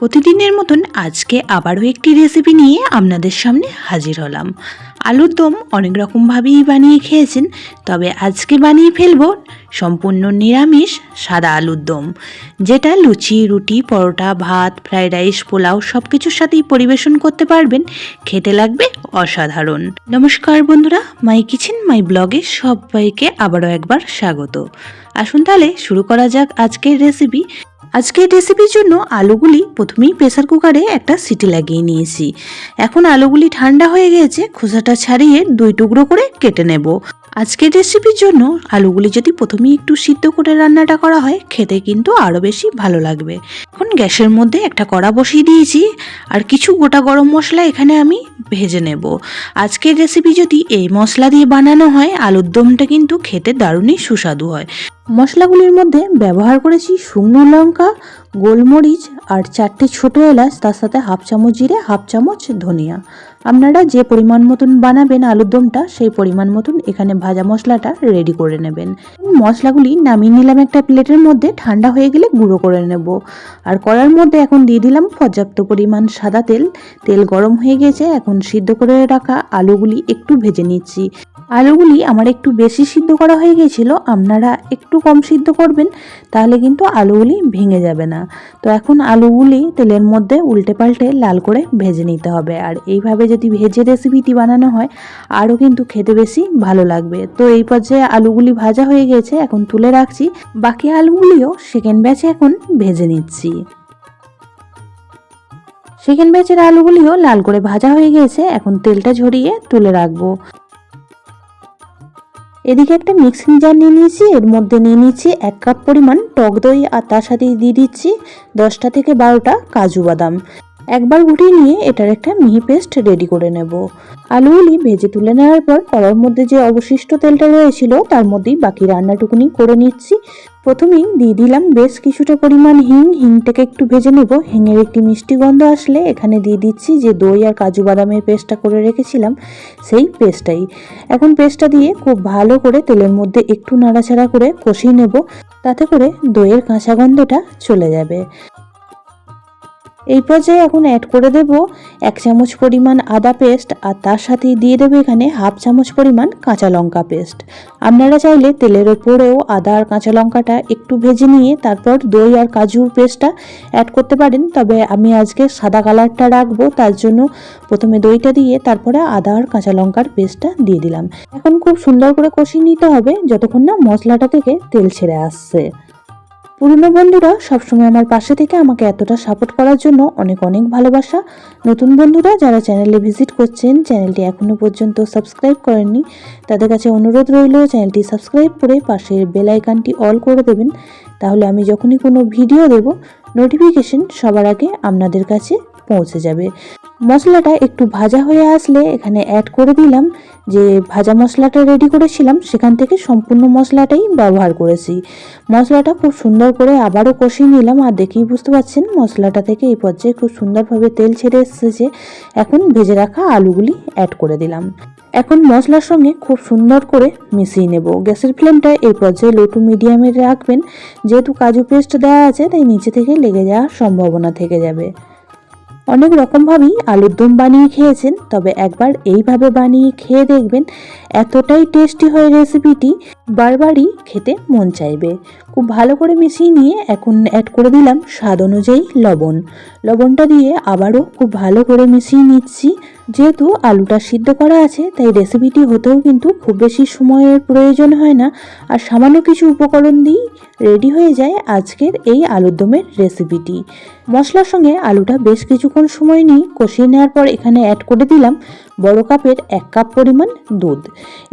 প্রতিদিনের মতন আজকে আবারও একটি রেসিপি নিয়ে আপনাদের সামনে হাজির হলাম। আলুর দম অনেক রকমভাবেই বানিয়ে খেয়েছেন, তবে আজকে বানিয়ে ফেলব সম্পূর্ণ নিরামিষ সাদা আলুর দম, যেটা লুচি, রুটি, পরোটা, ভাত, ফ্রাইড রাইস, পোলাও সব কিছুর সাথেই পরিবেশন করতে পারবেন। খেতে লাগবে অসাধারণ। নমস্কার বন্ধুরা, মাই কিচেন, মাই ব্লগে সবাইকে আবারও একবার স্বাগত। আসুন তাহলে শুরু করা যাক আজকের রেসিপি আজকের রেসিপির জন্য আলুগুলি প্রথমেই প্রেসার কুকারে একটা সিটি লাগিয়ে নিয়েছি। এখন আলুগুলি ঠান্ডা হয়ে গেছে, খোসাটা ছাড়িয়ে দুই টুকরো করে কেটে নেব। আজকের রেসিপির জন্য আলুগুলি যদি প্রথমেই একটু সিদ্ধ করে রান্নাটা করা হয়, খেতে কিন্তু আরও বেশি ভালো লাগবে। এখন গ্যাসের মধ্যে একটা কড়া বসিয়ে দিয়েছি, আর কিছু গোটা গরম মশলা এখানে আমি ভেজে নেব। আজকের রেসিপি যদি এই মশলা দিয়ে বানানো হয়, আলুর দমটা কিন্তু খেতে দারুণই সুস্বাদু হয়। মশলাগুলির মধ্যে ব্যবহার করেছি শুকনো লঙ্কা গোলমরিচ আর চারটে ছোট এলাচ, তার সাথে হাফ চামচ জিরে, হাফ চামচ ধনিয়া। আপনারা যে পরিমাণ মতন বানাবেন আলুর দমটা, সেই পরিমাণ মতন এখানে ভাজা মশলাটা রেডি করে নেবেন। মশলাগুলি নামিয়ে নিলাম একটা প্লেটের মধ্যে, ঠান্ডা হয়ে গেলে গুঁড়ো করে নেব। আর কড়ার মধ্যে এখন দিয়ে দিলাম পর্যাপ্ত পরিমাণ সাদা তেল। তেল গরম হয়ে গেছে, এখন সিদ্ধ করে রাখা আলুগুলি একটু ভেজে নিচ্ছি। আলুগুলি আমার একটু বেশি সিদ্ধ করা হয়ে গেছিল, আপনারা একটু কম সিদ্ধ করবেন, তাহলে কিন্তু আলুগুলি ভেঙে যাবে না। তো এখন আলুগুলি তেলের মধ্যে উল্টে পাল্টে লাল করে ভেজে নিতে হবে। আর এইভাবে যদি ভেজে রেসিপিটি বানানো হয়, আরও কিন্তু খেতে বেশি ভালো লাগবে। তো এই পর্যায়ে আলুগুলি ভাজা হয়ে গেছে, এখন তুলে রাখছি। বাকি আলুগুলিও সেকেন্ড ব্যাচে এখন ভেজে নিচ্ছি। সেকেন্ড ব্যাচের আলুগুলিও লাল করে ভাজা হয়ে গেছে, এখন তেলটা ঝরিয়ে তুলে রাখব। এদিকে একটা মিক্সিং জার নিয়ে নিয়েছি, এর মধ্যে নিয়ে নিয়েছি এক কাপ পরিমাণ টক দই আর তার সাথে দিয়ে দিচ্ছি দশটা থেকে বারোটা কাজু বাদাম। একবার গুটিয়ে নিয়ে এটার একটা মিহি পেস্ট রেডি করে নেব। আলুগুলি ভেজে তুলে নেওয়ার পর কড়ার মধ্যে যে অবশিষ্ট তেলটা রয়েছিল, তার মধ্যেই বাকি রান্নাটুকুনি করে নিচ্ছি। প্রথমেই দিয়ে দিলাম বেশ কিছুটা পরিমাণ হিং। হিংটাকে একটু ভেজে নেব। হিঙের একটি মিষ্টি গন্ধ আসলে এখানে দিয়ে দিচ্ছি যে দই আর কাজু বাদামের পেস্টটা করে রেখেছিলাম, সেই পেস্টটাই। এখন পেস্টটা দিয়ে খুব ভালো করে তেলের মধ্যে একটু নাড়াচাড়া করে কষিয়ে নেব। তাতে করে দইয়ের কাঁচা গন্ধটা চলে যাবে। এই পর্যায়ে এখন অ্যাড করে দেব এক চামচ পরিমাণ আদা পেস্ট আর তার সাথে দিয়ে দেবো এখানে হাফ চামচ পরিমাণ কাঁচা লঙ্কা পেস্ট আপনারা চাইলে তেলের ওপরেও আদা আর কাঁচা লঙ্কাটা একটু ভেজে নিয়ে তারপর দই আর কাজুর পেস্টটা অ্যাড করতে পারেন। তবে আমি আজকে সাদা কালারটা রাখব, তার জন্য প্রথমে দইটা দিয়ে তারপরে আদা আর কাঁচা লঙ্কার পেস্টটা দিয়ে দিলাম। এখন খুব সুন্দর করে কষিয়ে নিতে হবে, যতক্ষণ না মশলাটা থেকে তেল ছেড়ে আসছে। পুরনো বন্ধুরা, সবসময় আমার পাশে থেকে আমাকে এতটা সাপোর্ট করার জন্য অনেক অনেক ভালোবাসা। নতুন বন্ধুরা, যারা চ্যানেলে ভিজিট করছেন চ্যানেলটি এখনও পর্যন্ত সাবস্ক্রাইব করেননি, তাদের কাছে অনুরোধ রইল চ্যানেলটি সাবস্ক্রাইব করে পাশের বেল আইকনটি অল করে দেবেন। তাহলে আমি যখনই কোনো ভিডিও দেব নোটিফিকেশন সবার আগে আপনাদের কাছে পৌঁছে যাবে। মশলাটা একটু ভাজা হয়ে আসলে এখানে অ্যাড করে দিলাম। যে ভাজা মশলাটা রেডি করেছিলাম, সেখান থেকে সম্পূর্ণ মশলাটাই ব্যবহার করেছি। মশলাটা খুব সুন্দর করে আবারও কষিয়ে নিলাম। আর দেখেই বুঝতে পারছেন, মশলাটা থেকে এই পর্যায়ে খুব সুন্দরভাবে তেল ছেড়ে এসেছে। এখন ভেজে রাখা আলুগুলি অ্যাড করে দিলাম। এখন মশলার সঙ্গে খুব সুন্দর করে মিশিয়ে নেব। গ্যাসের ফ্লেমটা এই পর্যায়ে লো টু মিডিয়ামে রাখবেন। যেহেতু কাজু পেস্ট দেওয়া আছে, তাই নিচে থেকে লেগে যাওয়ার সম্ভাবনা থেকে যাবে। অনেক রকমভাবেই আলুর দম বানিয়ে খেয়েছেন, তবে একবার এইভাবে বানিয়ে খেয়ে দেখবেন এতটাই টেস্টি হয় রেসিপিটি, বারবারই খেতে মন চাইবে। খুব ভালো করে মিশিয়ে নিয়ে এখন অ্যাড করে দিলাম স্বাদ অনুযায়ী লবণ। লবণটা দিয়ে আবারও খুব ভালো করে মিশিয়ে নিচ্ছি। যেহেতু আলুটা সিদ্ধ করা আছে, তাই রেসিপিটি হতেও কিন্তু খুব বেশি সময়ের প্রয়োজন হয় না। আর সামান্য কিছু উপকরণ দিয়েই রেডি হয়ে যায় আজকের এই আলুর দমের রেসিপিটি মশলার সঙ্গে আলুটা বেশ কিছুক্ষণ সময় নিয়ে কষিয়ে নেওয়ার পর এখানে অ্যাড করে দিলাম বড় কাপের এক কাপ পরিমাণ দুধ।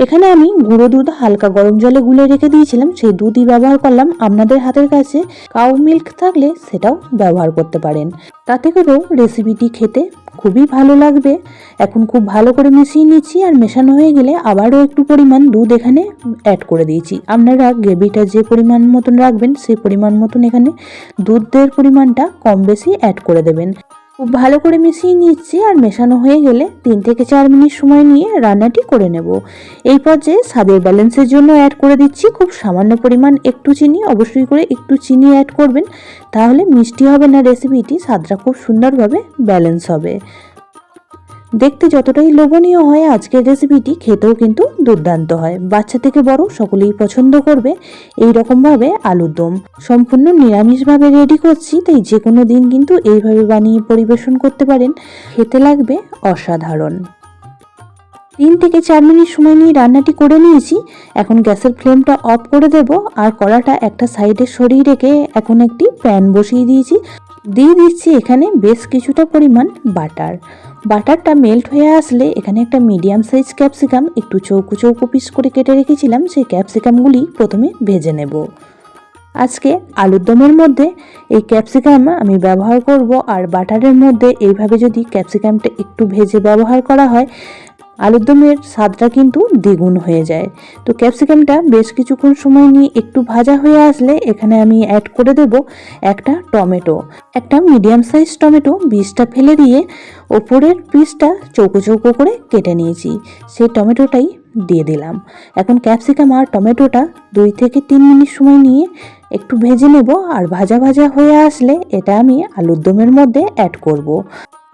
এখানে আমি গুঁড়ো দুধ হালকা গরম জলে গুলে রেখে দিয়েছিলাম, সেই দুধই ব্যবহার করলাম আপনাদের হাতের কাছে। কাউ মিল্ক থাকলে সেটাও ব্যবহার করতে পারেন। তাতে করেও রেসিপিটি খেতে খুবই ভালো লাগবে। এখন খুব ভালো করে মিশিয়ে নিচ্ছি আর মেশানো হয়ে গেলে আবারও একটু পরিমাণ দুধ এখানে অ্যাড করে দিয়েছি। আপনারা গ্রেভিটা যে পরিমাণ মতন রাখবেন সেই পরিমাণ মতন এখানে দুধের পরিমাণটা কম বেশি অ্যাড করে দেবেন। খুব ভালো করে মিশিয়ে নিচ্ছি আর মেশানো হয়ে গেলে তিন থেকে চার মিনিট সময় নিয়ে রান্নাটি করে নেব। এই পর্যায়ে স্বাদের ব্যালেন্সের জন্য অ্যাড করে দিচ্ছি খুব সামান্য পরিমাণ একটু চিনি। অবশ্যই করে একটু চিনি অ্যাড করবেন, তাহলে মিষ্টি হবে না রেসিপিটি স্বাদটা খুব সুন্দরভাবে ব্যালেন্স হবে। দেখতে যতটাই লোভনীয় হয় আজকের রেসিপিটি খেতেও কিন্তু দুর্দান্ত হয়। বাচ্চা থেকে বড় সকলেই পছন্দ করবে এই রকমভাবে আলুর দম। সম্পূর্ণ নিরামিষভাবে রেডি করছি, তাই যে কোনো দিন কিন্তু এইভাবে বানিয়ে পরিবেশন করতে পারেন। খেতে লাগবে অসাধারণ। তিন থেকে চার মিনিট সময় নিয়ে রান্নাটি করে নিয়েছি। এখন গ্যাসের ফ্লেমটা অফ করে দেব। আর কড়াটা একটা সাইডে সরিয়ে রেখে এখন একটি প্যান বসিয়ে দিয়েছি। দিয়ে দিচ্ছি এখানে বেশ কিছুটা পরিমাণ বাটার। বাটারটা মেল্ট হয়ে আসলে এখানে একটা মিডিয়াম সাইজ ক্যাপসিকাম একটু চৌকো চৌকো পিস করে কেটে রেখেছিলাম, সেই ক্যাপসিকামগুলি প্রথমে ভেজে নেব। আজকে আলুর দমের মধ্যে এই ক্যাপসিকাম আমি ব্যবহার করব, আর বাটারের মধ্যে এইভাবে যদি ক্যাপসিকামটা একটু ভেজে ব্যবহার করা হয় আলুর দমের স্বাদটা কিন্তু দ্বিগুণ হয়ে যায়। তো ক্যাপসিকামটা বেশ কিছুক্ষণ সময় নিয়ে একটু ভাজা হয়ে আসলে এখানে আমি অ্যাড করে দেব একটা টমেটো। একটা মিডিয়াম সাইজ টমেটো বীজটা ফেলে দিয়ে ওপরের পিসটা চৌকো চৌকো করে কেটে নিয়েছি। সেই টমেটোটাই দিয়ে দিলাম। এখন ক্যাপসিকাম আর টমেটোটা দুই থেকে তিন মিনিট সময় নিয়ে একটু ভেজে নেব আর ভাজা ভাজা হয়ে আসলে এটা আমি আলুর দমের মধ্যে অ্যাড করব।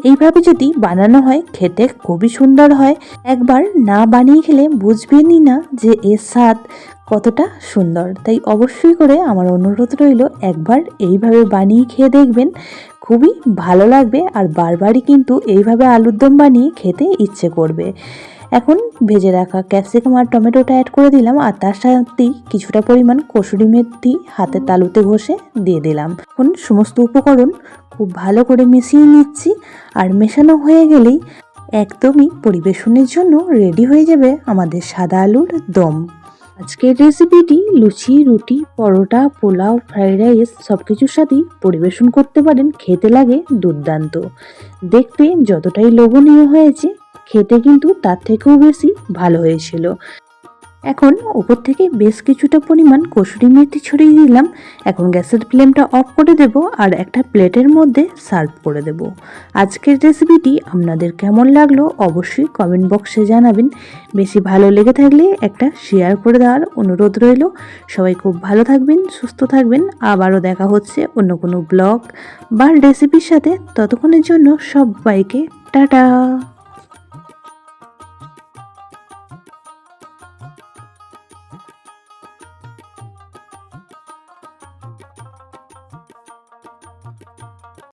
এইভাবে যদি বানানো হয়, খেতে খুবই সুন্দর হয়। একবার না বানিয়ে খেলে বুঝবেনই না যে এর স্বাদ কতটা সুন্দর। তাই অবশ্যই করে আমার অনুরোধ রইল, একবার এইভাবে বানিয়ে খেয়ে দেখবেন। খুবই ভালো লাগবে আর বারবারই কিন্তু এইভাবে আলুর দম বানিয়ে খেতে ইচ্ছে করবে। এখন ভেজে রাখা ক্যাপসিকাম আর টমেটোটা অ্যাড করে দিলাম আর তার সাথেই কিছুটা পরিমাণ কসুরি মেথি হাতে তালুতে ঘষে দিয়ে দিলাম। এখন সমস্ত উপকরণ খুব ভালো করে মিশিয়ে নিচ্ছি আর মেশানো হয়ে গেলেই একদমই পরিবেশনের জন্য রেডি হয়ে যাবে আমাদের সাদা আলুর দম। আজকের রেসিপিটি লুচি, রুটি, পরোটা, পোলাও ফ্রাইড রাইস সব কিছুর সাথেই পরিবেশন করতে পারেন, খেতে লাগে দুর্দান্ত। দেখতে যতটাই লোভনীয় হয়েছে, খেতে কিন্তু তার থেকেও বেশি ভালো হয়েছিল। এখন ওপর থেকে বেশ কিছুটা পরিমাণ কসুরি মেথি ছড়িয়ে দিলাম। এখন গ্যাসের ফ্লেমটা অফ করে দেব আর একটা প্লেটের মধ্যে সার্ভ করে দেব। আজকের রেসিপিটি আপনাদের কেমন লাগল অবশ্যই কমেন্ট বক্সে জানাবেন। বেশি ভালো লেগে থাকলে একটা শেয়ার করে দেওয়ার অনুরোধ রইল। সবাই খুব ভালো থাকবেন, সুস্থ থাকবেন। আবারও দেখা হচ্ছে অন্য কোনো ব্লগ বা রেসিপির সাথে। ততক্ষণের জন্য সবাইকে টাটা।